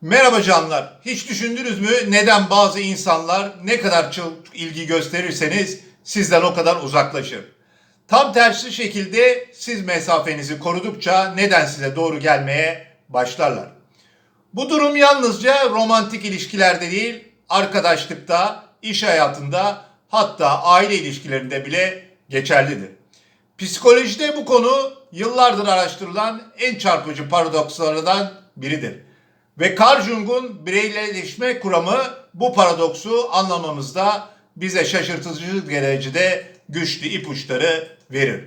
Merhaba canlar. Hiç düşündünüz mü neden bazı insanlar ne kadar çok ilgi gösterirseniz sizden o kadar uzaklaşır? Tam tersi şekilde siz mesafenizi korudukça neden size doğru gelmeye başlarlar? Bu durum yalnızca romantik ilişkilerde değil, arkadaşlıkta, iş hayatında, hatta aile ilişkilerinde bile geçerlidir. Psikolojide bu konu yıllardır araştırılan en çarpıcı paradokslardan biridir. Ve Carl Jung'un bireyleşme kuramı bu paradoksu anlamamızda bize şaşırtıcı derecede güçlü ipuçları verir.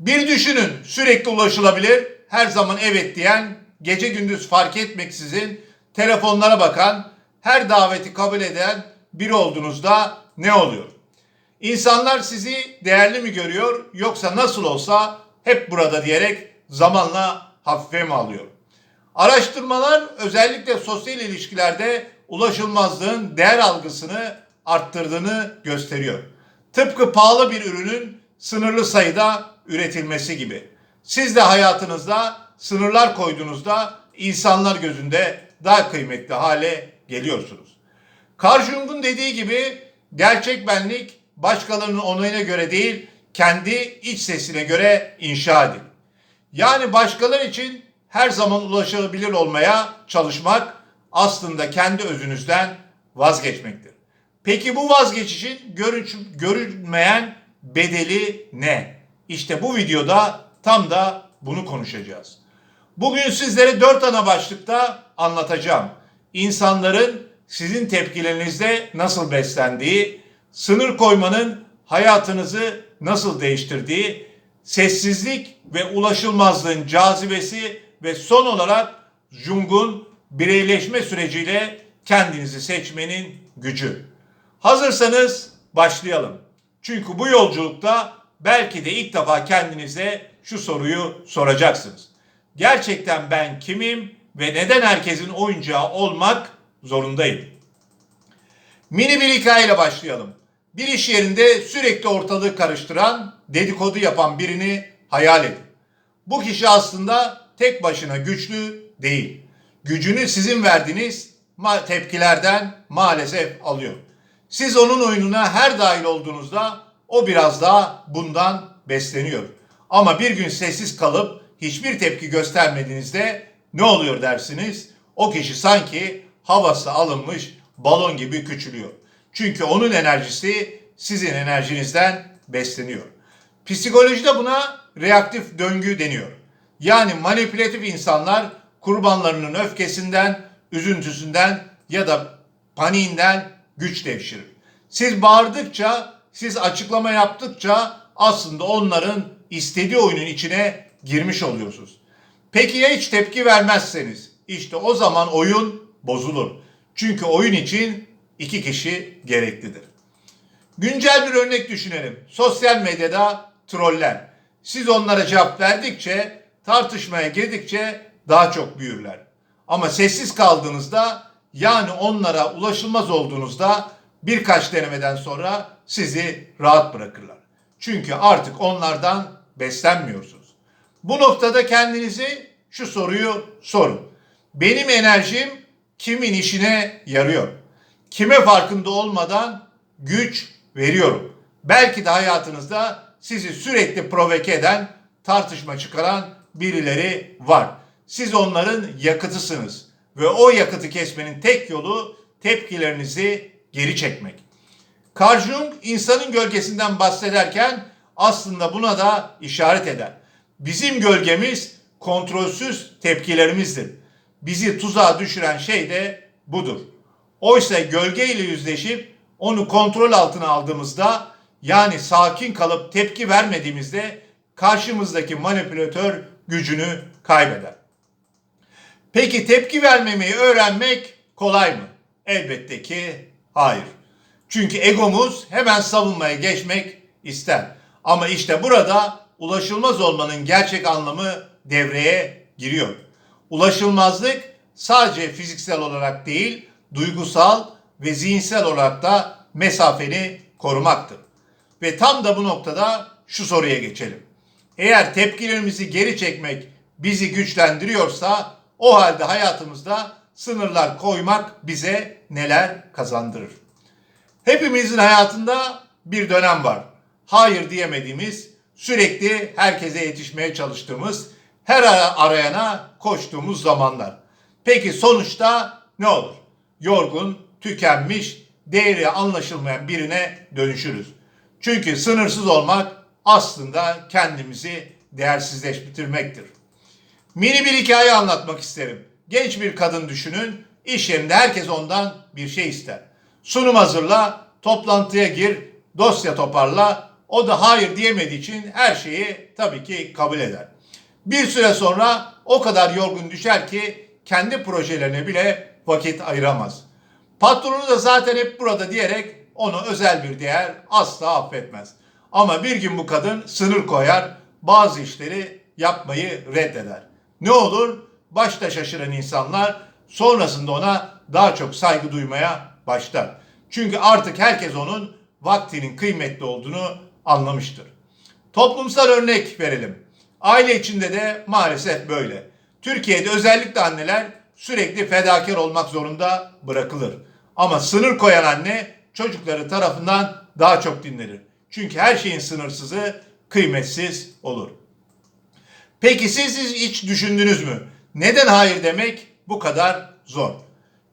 Bir düşünün sürekli ulaşılabilir, her zaman evet diyen, gece gündüz fark etmeksizin telefonlara bakan, her daveti kabul eden biri olduğunuzda ne oluyor? İnsanlar sizi değerli mi görüyor yoksa nasıl olsa hep burada diyerek zamanla hafife mi alıyor? Araştırmalar özellikle sosyal ilişkilerde ulaşılmazlığın değer algısını arttırdığını gösteriyor. Tıpkı pahalı bir ürünün sınırlı sayıda üretilmesi gibi. Siz de hayatınızda sınırlar koyduğunuzda insanlar gözünde daha kıymetli hale geliyorsunuz. Carl Jung'un dediği gibi gerçek benlik başkalarının onayına göre değil, kendi iç sesine göre inşa edilir. Yani başkaları için her zaman ulaşılabilir olmaya çalışmak aslında kendi özünüzden vazgeçmektir. Peki bu vazgeçişin görünç, görünmeyen bedeli ne? İşte bu videoda tam da bunu konuşacağız. Bugün sizlere dört ana başlıkta anlatacağım. İnsanların sizin tepkilerinizde nasıl beslendiği, sınır koymanın hayatınızı nasıl değiştirdiği, sessizlik ve ulaşılmazlığın cazibesi ve son olarak Jung'un bireyleşme süreciyle kendinizi seçmenin gücü. Hazırsanız başlayalım. Çünkü bu yolculukta belki de ilk defa kendinize şu soruyu soracaksınız. Gerçekten ben kimim ve neden herkesin oyuncağı olmak zorundayım? Mini bir hikayeyle başlayalım. Bir iş yerinde sürekli ortalığı karıştıran, dedikodu yapan birini hayal edin. Bu kişi aslında tek başına güçlü değil. Gücünü sizin verdiğiniz tepkilerden maalesef alıyor. Siz onun oyununa her dahil olduğunuzda o biraz daha bundan besleniyor. Ama bir gün sessiz kalıp hiçbir tepki göstermediğinizde ne oluyor dersiniz? O kişi sanki havası alınmış balon gibi küçülüyor. Çünkü onun enerjisi sizin enerjinizden besleniyor. Psikolojide buna reaktif döngü deniyor. Yani manipülatif insanlar kurbanlarının öfkesinden, üzüntüsünden ya da paniğinden güç devşirir. Siz bağırdıkça, siz açıklama yaptıkça aslında onların istediği oyunun içine girmiş oluyorsunuz. Peki ya hiç tepki vermezseniz? İşte o zaman oyun bozulur. Çünkü oyun için iki kişi gereklidir. Güncel bir örnek düşünelim. Sosyal medyada troller. Siz onlara cevap verdikçe, tartışmaya girdikçe daha çok büyürler. Ama sessiz kaldığınızda, yani onlara ulaşılmaz olduğunuzda birkaç denemeden sonra sizi rahat bırakırlar. Çünkü artık onlardan beslenmiyorsunuz. Bu noktada kendinizi şu soruyu sorun. Benim enerjim kimin işine yarıyor? Kime farkında olmadan güç veriyorum? Belki de hayatınızda sizi sürekli provoke eden, tartışma çıkaran birileri var. Siz onların yakıtısınız ve o yakıtı kesmenin tek yolu tepkilerinizi geri çekmek. Carl Jung insanın gölgesinden bahsederken aslında buna da işaret eder. Bizim gölgemiz kontrolsüz tepkilerimizdir. Bizi tuzağa düşüren şey de budur. Oysa gölge ile yüzleşip onu kontrol altına aldığımızda yani sakin kalıp tepki vermediğimizde karşımızdaki manipülatör gücünü kaybeder. Peki tepki vermemeyi öğrenmek kolay mı? Elbette ki hayır. Çünkü egomuz hemen savunmaya geçmek ister. Ama işte burada ulaşılmaz olmanın gerçek anlamı devreye giriyor. Ulaşılmazlık sadece fiziksel olarak değil, duygusal ve zihinsel olarak da mesafeni korumaktır. Ve tam da bu noktada şu soruya geçelim. Eğer tepkilerimizi geri çekmek bizi güçlendiriyorsa o halde hayatımızda sınırlar koymak bize neler kazandırır? Hepimizin hayatında bir dönem var. Hayır diyemediğimiz, sürekli herkese yetişmeye çalıştığımız, her ara- arayana koştuğumuz zamanlar. Peki sonuçta ne olur? Yorgun, tükenmiş, değeri anlaşılmayan birine dönüşürüz. Çünkü sınırsız olmak aslında kendimizi değersizleştirmektir. Mini bir hikaye anlatmak isterim. Genç bir kadın düşünün. İş yerinde herkes ondan bir şey ister. Sunum hazırla, toplantıya gir, dosya toparla. O da hayır diyemediği için her şeyi tabii ki kabul eder. Bir süre sonra o kadar yorgun düşer ki kendi projelerine bile vakit ayıramaz. Patronu da zaten hep burada diyerek onu özel bir değer asla affetmez. Ama bir gün bu kadın sınır koyar, bazı işleri yapmayı reddeder. Ne olur? Başta şaşıran insanlar sonrasında ona daha çok saygı duymaya başlar. Çünkü artık herkes onun vaktinin kıymetli olduğunu anlamıştır. Toplumsal örnek verelim. Aile içinde de maalesef böyle. Türkiye'de özellikle anneler sürekli fedakar olmak zorunda bırakılır. Ama sınır koyan anne çocukları tarafından daha çok dinlenir. Çünkü her şeyin sınırsızı kıymetsiz olur. Peki siz siz hiç düşündünüz mü? Neden hayır demek bu kadar zor?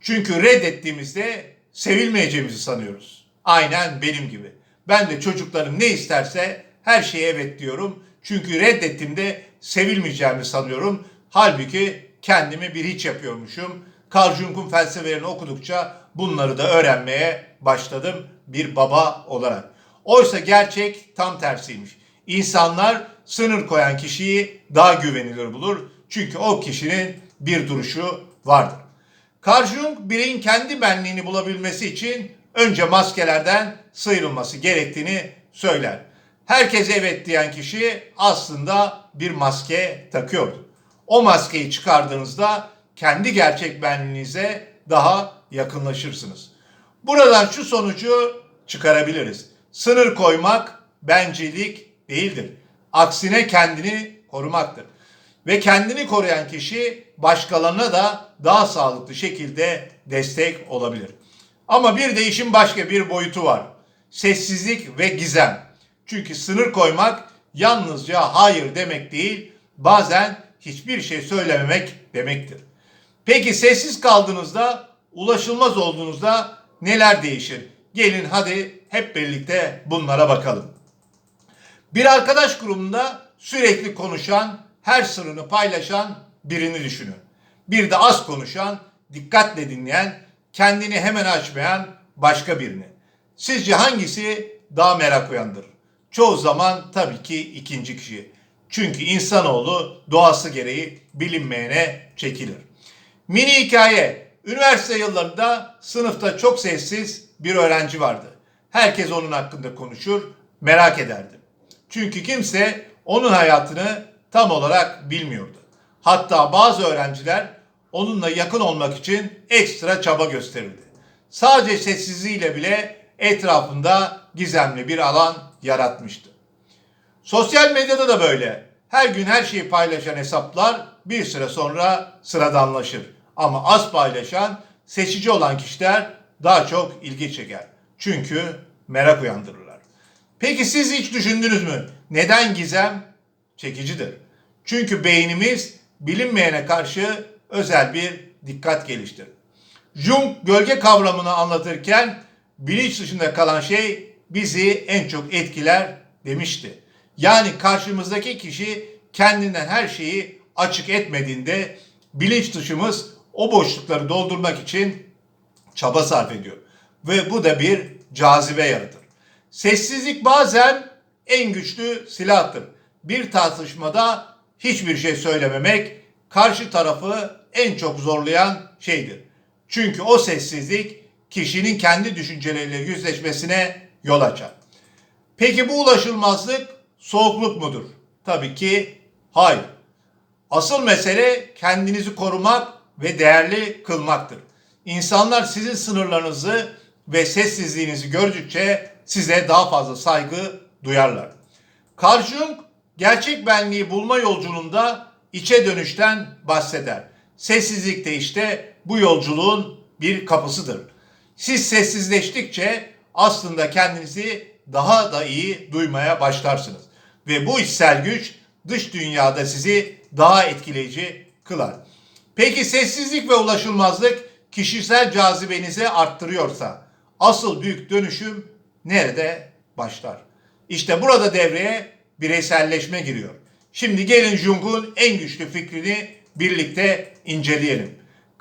Çünkü reddettiğimizde sevilmeyeceğimizi sanıyoruz. Aynen benim gibi. Ben de çocuklarım ne isterse her şeye evet diyorum. Çünkü reddettiğimde sevilmeyeceğimi sanıyorum. Halbuki kendimi bir hiç yapıyormuşum. Carl Jung'un felsefelerini okudukça bunları da öğrenmeye başladım bir baba olarak. Oysa gerçek tam tersiymiş. İnsanlar sınır koyan kişiyi daha güvenilir bulur. Çünkü o kişinin bir duruşu vardır. Carl Jung bireyin kendi benliğini bulabilmesi için önce maskelerden sıyrılması gerektiğini söyler. Herkes evet diyen kişi aslında bir maske takıyordu. O maskeyi çıkardığınızda kendi gerçek benliğinize daha yakınlaşırsınız. Buradan şu sonucu çıkarabiliriz. Sınır koymak bencillik değildir. Aksine kendini korumaktır. Ve kendini koruyan kişi başkalarına da daha sağlıklı şekilde destek olabilir. Ama bir de işin başka bir boyutu var. Sessizlik ve gizem. Çünkü sınır koymak yalnızca hayır demek değil, bazen hiçbir şey söylememek demektir. Peki sessiz kaldığınızda, ulaşılmaz olduğunuzda neler değişir? Gelin hadi hep birlikte bunlara bakalım. Bir arkadaş grubunda sürekli konuşan, her sırrını paylaşan birini düşünün. Bir de az konuşan, dikkatle dinleyen, kendini hemen açmayan başka birini. Sizce hangisi daha merak uyandırır? Çoğu zaman tabii ki ikinci kişi. Çünkü insanoğlu doğası gereği bilinmeyene çekilir. Mini hikaye. Üniversite yıllarında sınıfta çok sessiz bir öğrenci vardı. Herkes onun hakkında konuşur, merak ederdi. Çünkü kimse onun hayatını tam olarak bilmiyordu. Hatta bazı öğrenciler onunla yakın olmak için ekstra çaba gösterirdi. Sadece sessizliğiyle bile etrafında gizemli bir alan yaratmıştı. Sosyal medyada da böyle. Her gün her şeyi paylaşan hesaplar bir süre sonra sıradanlaşır. Ama az paylaşan, seçici olan kişiler daha çok ilgi çeker. Çünkü merak uyandırırlar. Peki siz hiç düşündünüz mü? Neden gizem çekicidir? Çünkü beynimiz bilinmeyene karşı özel bir dikkat geliştirir. Jung gölge kavramını anlatırken bilinç dışında kalan şey bizi en çok etkiler demişti. Yani karşımızdaki kişi kendinden her şeyi açık etmediğinde bilinç dışımız o boşlukları doldurmak için çaba sarf ediyor. Ve bu da bir cazibe yaratır. Sessizlik bazen en güçlü silahtır. Bir tartışmada hiçbir şey söylememek karşı tarafı en çok zorlayan şeydir. Çünkü o sessizlik kişinin kendi düşünceleriyle yüzleşmesine yol açar. Peki bu ulaşılmazlık soğukluk mudur? Tabii ki hayır. Asıl mesele kendinizi korumak ve değerli kılmaktır. İnsanlar sizin sınırlarınızı ve sessizliğinizi gördükçe size daha fazla saygı duyarlar. Carl Jung gerçek benliği bulma yolculuğunda içe dönüşten bahseder. Sessizlik de işte bu yolculuğun bir kapısıdır. Siz sessizleştikçe aslında kendinizi daha da iyi duymaya başlarsınız. Ve bu içsel güç dış dünyada sizi daha etkileyici kılar. Peki sessizlik ve ulaşılmazlık kişisel cazibenizi arttırıyorsa asıl büyük dönüşüm nerede başlar? İşte burada devreye bireyselleşme giriyor. Şimdi gelin Jung'un en güçlü fikrini birlikte inceleyelim.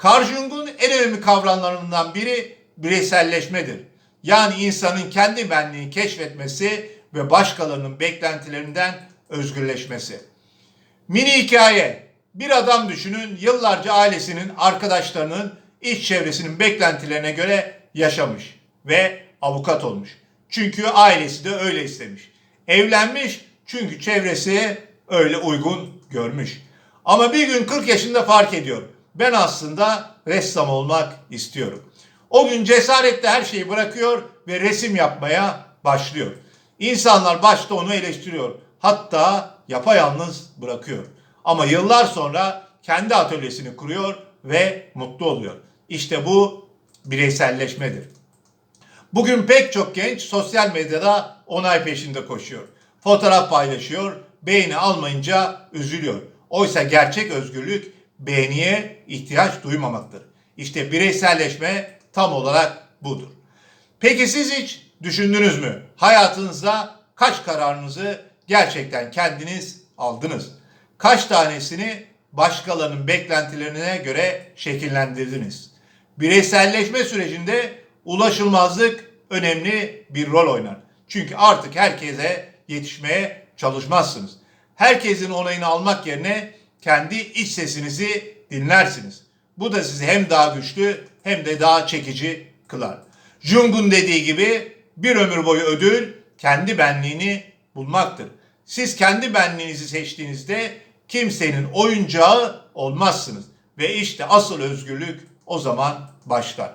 Carl Jung'un en önemli kavramlarından biri bireyselleşmedir. Yani insanın kendi benliğini keşfetmesi ve başkalarının beklentilerinden özgürleşmesi. Mini hikaye. Bir adam düşünün yıllarca ailesinin, arkadaşlarının, iç çevresinin beklentilerine göre yaşamış ve avukat olmuş. Çünkü ailesi de öyle istemiş. Evlenmiş çünkü çevresi öyle uygun görmüş. Ama bir gün 40 yaşında fark ediyor. Ben aslında ressam olmak istiyorum. O gün cesaretle her şeyi bırakıyor ve resim yapmaya başlıyor. İnsanlar başta onu eleştiriyor. Hatta yapayalnız bırakıyor. Ama yıllar sonra kendi atölyesini kuruyor ve mutlu oluyor. İşte bu bireyselleşmedir. Bugün pek çok genç sosyal medyada onay peşinde koşuyor. Fotoğraf paylaşıyor, beğeni almayınca üzülüyor. Oysa gerçek özgürlük beğeniye ihtiyaç duymamaktır. İşte bireyselleşme tam olarak budur. Peki siz hiç düşündünüz mü? Hayatınızda kaç kararınızı gerçekten kendiniz aldınız? Kaç tanesini başkalarının beklentilerine göre şekillendirdiniz? Bireyselleşme sürecinde ulaşılmazlık önemli bir rol oynar. Çünkü artık herkese yetişmeye çalışmazsınız. Herkesin onayını almak yerine kendi iç sesinizi dinlersiniz. Bu da sizi hem daha güçlü hem de daha çekici kılar. Jung'un dediği gibi bir ömür boyu ödül kendi benliğini bulmaktır. Siz kendi benliğinizi seçtiğinizde kimsenin oyuncağı olmazsınız. Ve işte asıl özgürlük o zaman başlar.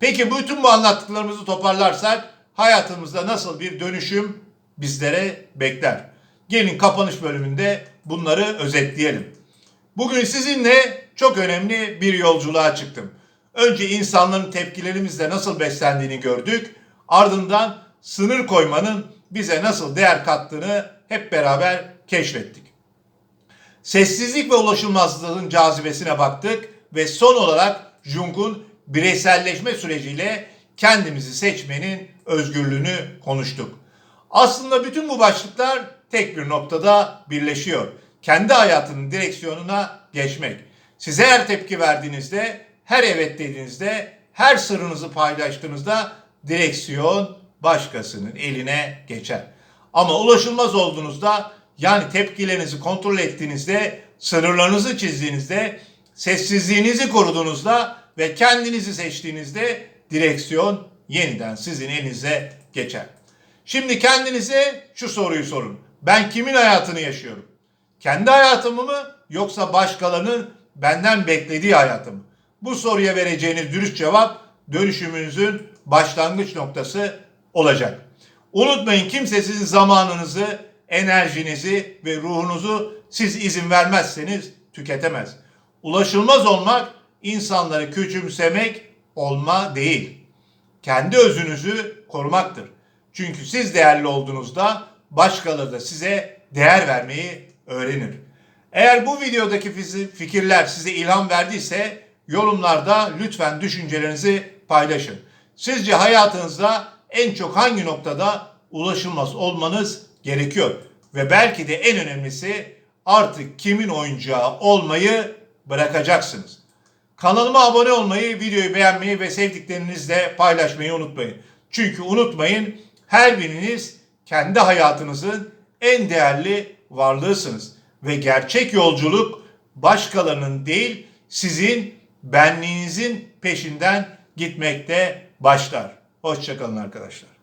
Peki bütün bu anlattıklarımızı toparlarsak hayatımızda nasıl bir dönüşüm bizlere bekler? Gelin kapanış bölümünde bunları özetleyelim. Bugün sizinle çok önemli bir yolculuğa çıktım. Önce insanların tepkilerimizle nasıl beslendiğini gördük. Ardından sınır koymanın bize nasıl değer kattığını hep beraber keşfettik. Sessizlik ve ulaşılmazlığın cazibesine baktık ve son olarak Jung'un bireyselleşme süreciyle kendimizi seçmenin özgürlüğünü konuştuk. Aslında bütün bu başlıklar tek bir noktada birleşiyor. Kendi hayatının direksiyonuna geçmek. Size her tepki verdiğinizde, her evet dediğinizde, her sırrınızı paylaştığınızda direksiyon başkasının eline geçer. Ama ulaşılmaz olduğunuzda yani tepkilerinizi kontrol ettiğinizde, sınırlarınızı çizdiğinizde, sessizliğinizi koruduğunuzda ve kendinizi seçtiğinizde direksiyon yeniden sizin elinize geçer. Şimdi kendinize şu soruyu sorun. Ben kimin hayatını yaşıyorum? Kendi hayatımı mı yoksa başkalarının benden beklediği hayatımı? Bu soruya vereceğiniz dürüst cevap dönüşümünüzün başlangıç noktası olacak. Unutmayın kimse sizin zamanınızı, enerjinizi ve ruhunuzu siz izin vermezseniz tüketemez. Ulaşılmaz olmak insanları küçümsemek olma değil. Kendi özünüzü korumaktır. Çünkü siz değerli olduğunuzda başkaları da size değer vermeyi öğrenir. Eğer bu videodaki fikirler size ilham verdiyse yorumlarda lütfen düşüncelerinizi paylaşın. Sizce hayatınızda en çok hangi noktada ulaşılmaz olmanız gerekiyor? Ve belki de en önemlisi artık kimin oyuncağı olmayı bırakacaksınız. Kanalıma abone olmayı, videoyu beğenmeyi ve sevdiklerinizle paylaşmayı unutmayın. Çünkü unutmayın her biriniz kendi hayatınızın en değerli varlığısınız. Ve gerçek yolculuk başkalarının değil sizin benliğinizin peşinden gitmekte başlar. Hoşçakalın arkadaşlar.